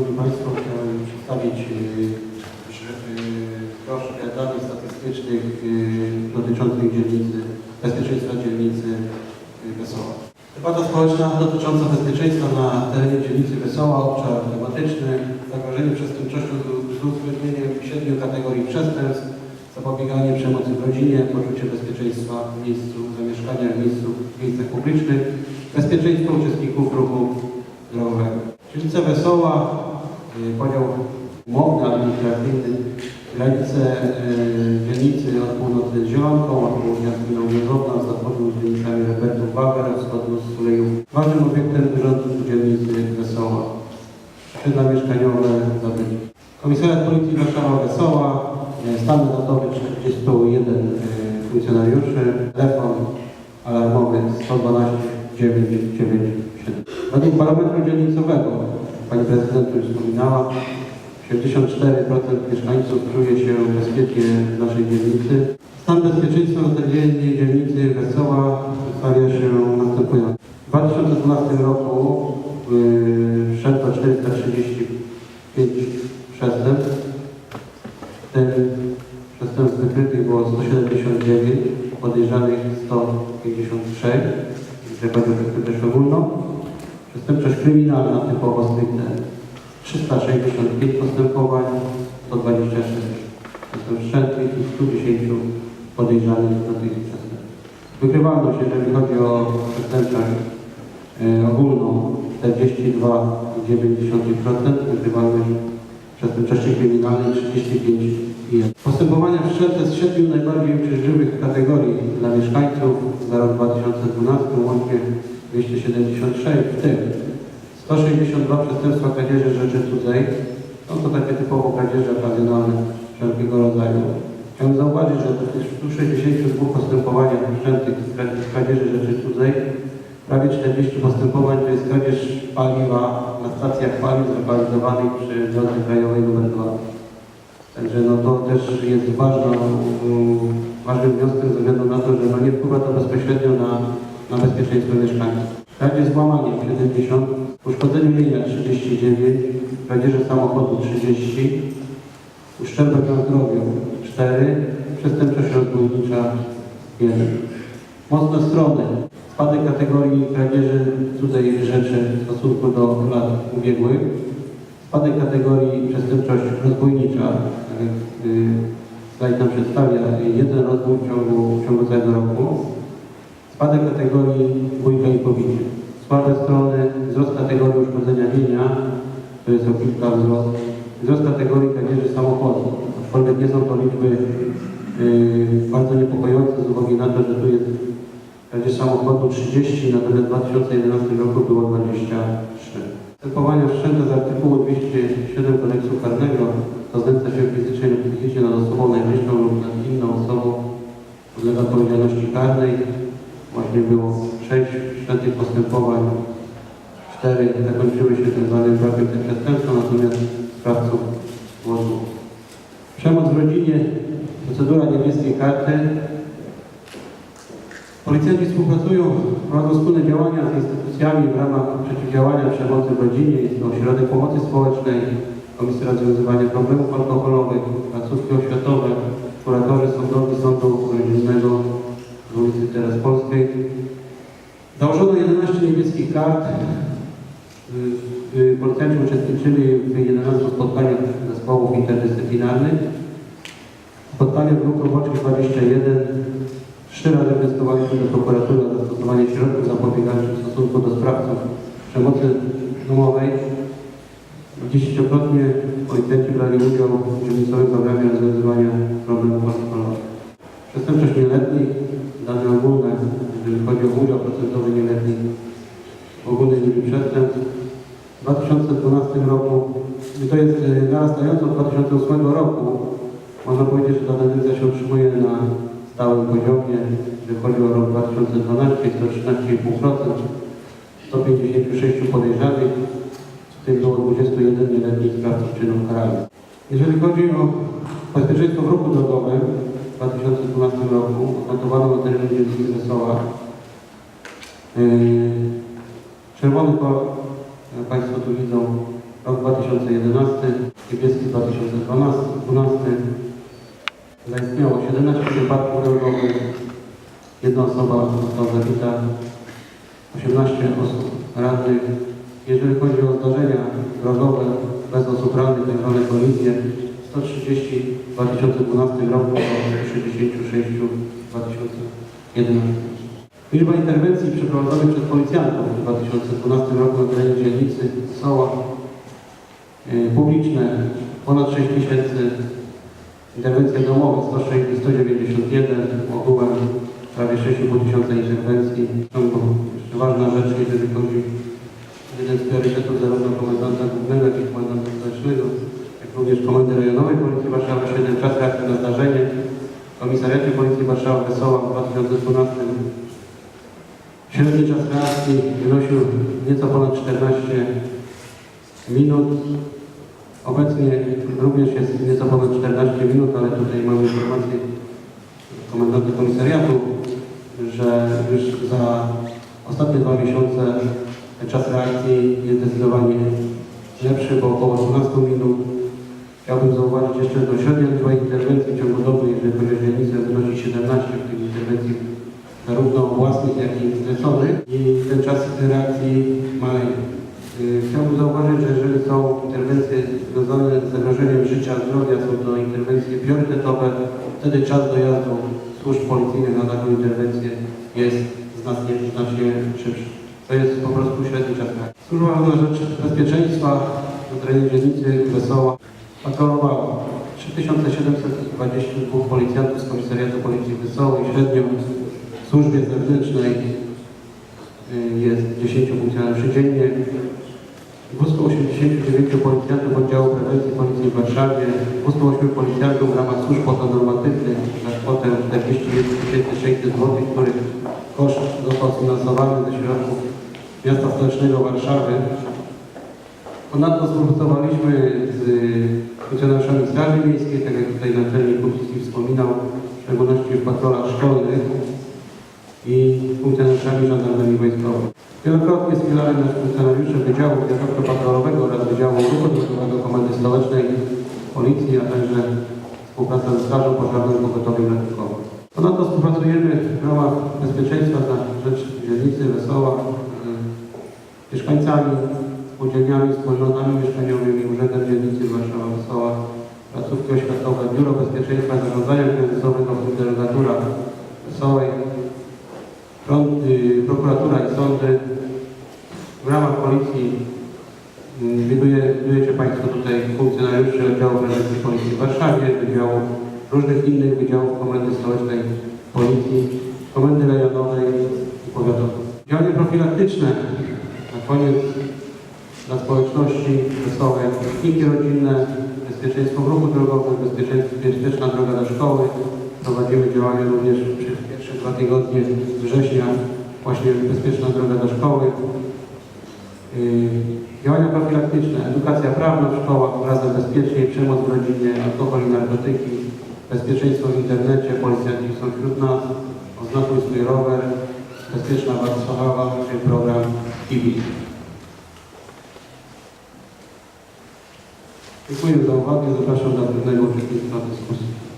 Szanowni Państwo, chciałem przedstawić y, że, y, troszkę danych statystycznych y, dotyczących dzielnicy, bezpieczeństwa dzielnicy y, Wesoła. Debata społeczna dotycząca bezpieczeństwa na terenie dzielnicy Wesoła, obszar tematyczny, zagrożenie przestępczością z- uwzględnieniem siedmiu kategorii przestępstw, zapobieganie przemocy w rodzinie, poczucie bezpieczeństwa w miejscu zamieszkania, w miejscu, w miejscach publicznych, bezpieczeństwo uczestników ruchu drogowego. Dzielnica Wesoła, y, podział umowny, administracyjny, granice y, dzielnicy od północy z Zielonką, od południa z gminą Mierzowa, z zachodu z dzielnicami Rebertów Bawer, od z Sulejów. Ważnym obiektem urządu dzielnicy Wesoła. Osiedla mieszkaniowe zabytki. Komisariat Policji Warszawa Wesoła, y, stan nadzorowy 41 y, funkcjonariuszy, telefon alarmowy 112 997. Według barometru dzielnicowego, Pani Prezydent już wspominała, 74% mieszkańców czuje się bezpiecznie w naszej dzielnicy. Stan bezpieczeństwa na terenie dzielnicy Wesoła przedstawia się następująco. W 2012 roku yy, wszedło 435 przestępstw. W przestępstw wykrytych było 179, podejrzanych 153, jeżeli chodzi o przestępczość kryminalna typowo stricte 365 postępowań, 126 przestępstw wszczętych i 110 podejrzanych do tych przestępstw. Wykrywalność, jeżeli chodzi o przestępczość e, ogólną 42,9%, wykrywalność przestępczości kryminalnej 35,1%. Postępowania wszczęte z siedmiu najbardziej uciążliwych kategorii dla mieszkańców za rok 2012 łącznie 276, w tym 162 przestępstwa kradzieży rzeczy cudzej. Są to takie typowo kradzieże okazjonalne wszelkiego rodzaju. Chciałbym zauważyć, że w tych 162 postępowaniach wszczętych z kra- z kradzieży rzeczy cudzej prawie 40 postępowań to jest kradzież paliwa na stacjach paliw zlokalizowanych przy drodze krajowej nr 2. Także no to też jest ważną, ważnym wnioskiem ze względu na to, że no nie wpływa to bezpośrednio na, na bezpieczeństwo mieszkańców. Kradzież z łamaniem 70, uszkodzenie mienia 39, kradzieże samochodu 30, uszczerbek na zdrowiu 4, przestępczość rozbójnicza 1. Mocne strony. Spadek kategorii kradzieży cudzej rzeczy w stosunku do lat ubiegłych. Spadek kategorii przestępczość rozbójnicza. Tak y, slajd nam przedstawia, jeden rozbój w ciągu, w ciągu całego roku. Spadek kategorii bójka i pobicie. Słabe strony, wzrost kategorii uszkodzenia mienia, to jest o kilka wzrost. Wzrost kategorii kradzieży samochodu. Aczkolwiek nie są to liczby yy, bardzo niepokojące z uwagi na to, że tu jest kradzież samochodu 30, natomiast w 2011 roku było 23. Postępowania wszczęte z artykułu 207 kodeksu karnego to znęca się fizycznie lub postępowań, 4 zakończyły się tak zwanym tych przestępstwa, natomiast sprawców dwóch. Przemoc w rodzinie, procedura niebieskiej karty. Policjanci współpracują, prowadzą wspólne działania z instytucjami w ramach przeciwdziałania przemocy w rodzinie. Jest to Ośrodek Pomocy Społecznej, Komisja Rozwiązywania Problemów Alkoholowych, placówki oświatowe, kuratorzy sądowi Sądu Rodzinnego 11 niebieskich kart. Y, y, Policjanci uczestniczyli w 11 spotkaniach zespołów interdyscyplinarnych. Spotkanie w grup roboczych 21. Trzy razy wnioskowaliśmy do prokuratury o zastosowanie środków zapobiegawczych w stosunku do sprawców przemocy domowej. Dziesięciokrotnie policjanci brali udział w dzielnicowym programie rozwiązywania problemów alkoholowych. Przestępczość nieletnich, dane ogólne, jeżeli chodzi o udział procentowy nieletnich ogólnej przestępstw. W 2012 roku, i to jest y, narastająco od 2008 roku, można powiedzieć, że ta tendencja się utrzymuje na stałym poziomie. Jeżeli chodzi o rok 2012, jest to 13,5%, 156 podejrzanych, w tym było 21 nieletnich sprawców czynów karalnych. Jeżeli chodzi o bezpieczeństwo w ruchu drogowym, w 2012 roku odnotowano na terenie dzielnicy Wesoła yy, czerwony jak Państwo tu widzą, rok 2011, niebieski 2012, 12. Zaistniało 17 wypadków drogowych, jedna osoba została zabita, 18 osób rannych. Jeżeli chodzi o zdarzenia drogowe bez osób rannych, tak zwane kolizje, 130 w 2012 roku do 66 w 2011. Liczba interwencji przeprowadzonych przez policjantów w 2012 roku na terenie dzielnicy Soła y, publiczne ponad 6 tysięcy, interwencje domowe 106 191, ogółem prawie 6,5 tysiąca interwencji. Jeszcze ważna rzecz, jeżeli chodzi jeden z priorytetów zarówno komendanta głównego, jak i komendanta stołecznego, jak również komendy rejonowej Policji Warszawa 7 czas reakcji na zdarzenie. Komisariacie Policji Warszawa Wesoła w 2012 Średni czas reakcji wynosił nieco ponad 14 minut. Obecnie również jest nieco ponad 14 minut, ale tutaj mamy informację komendanta komisariatu, że już za ostatnie dwa miesiące czas reakcji jest zdecydowanie lepszy, bo około 12 minut. Chciałbym zauważyć jeszcze, że średnia liczba interwencji w ciągu doby, jeżeli chodzi o dzielnicę, wynosi 17 w tych interwencji zarówno własnych, jak i zleconych i ten czas reakcji maleje. Y, Chciałbym zauważyć, że jeżeli są interwencje związane z zagrożeniem życia, zdrowia, są to interwencje priorytetowe, wtedy czas dojazdu służb policyjnych na taką interwencję jest znacznie, znacznie szybszy. To jest po prostu średni czas reakcji. Służba na rzecz bezpieczeństwa na terenie dzielnicy Wesoła patrolowała 3722 policjantów z Komisariatu Policji Wesołej, średnio w służbie zewnętrznej y, jest 10 funkcjonariuszy dziennie, 289 policjantów oddziału prewencji Policji w Warszawie, 208 policjantów w ramach służb pozanormatywnych za kwotę 41 600 zł, których koszt został sfinansowany ze środków miasta stołecznego Warszawy. Ponadto współpracowaliśmy z funkcjonariuszami Straży Miejskiej, tak jak tutaj naczelnik Kuczycki wspominał, w szczególności w patrolach szkolnych i funkcjonariuszami żandarmerii wojskowej. Wielokrotnie wspierali nas funkcjonariusze Wydziału Wiatrowego oraz Wydziału Ruchu Drogowego Komendy Stołecznej Policji, a także współpraca ze Strażą Pożarną i Pogotowiem Ratunkowym. Ponadto współpracujemy w ramach bezpieczeństwa na rzecz dzielnicy Wesoła z mieszkańcami, spółdzielniami, wspólnotami mieszkaniowymi, Urzędem Dzielnicy Warszawa Wesoła, placówki oświatowe, Biuro Bezpieczeństwa i Zarządzania Kryzysowego w Delegatura Wesołej, Front, y, prokuratura i sądy. W ramach policji y, widuje, widujecie Państwo tutaj funkcjonariuszy oddziału prewencji policji w Warszawie, wydziału różnych innych wydziałów Komendy Stołecznej Policji, Komendy Rejonowej i Powiatowej. Działania profilaktyczne na koniec dla społeczności wesołe, pikniki rodzinne, bezpieczeństwo w ruchu drogowym, bezpieczna droga do szkoły. Prowadzimy działania również przez pierwsze dwa tygodnie września, właśnie bezpieczna droga do szkoły. Yy, Działania profilaktyczne, edukacja prawna w szkołach, razem bezpieczniej, przemoc w rodzinie, alkohol i narkotyki, bezpieczeństwo w internecie, policjanci są wśród nas, oznakuj swój rower, bezpieczna Warszawa, czyli program TV. Dziękuję za uwagę, zapraszam do aktywnego uczestnictwa dyskusji.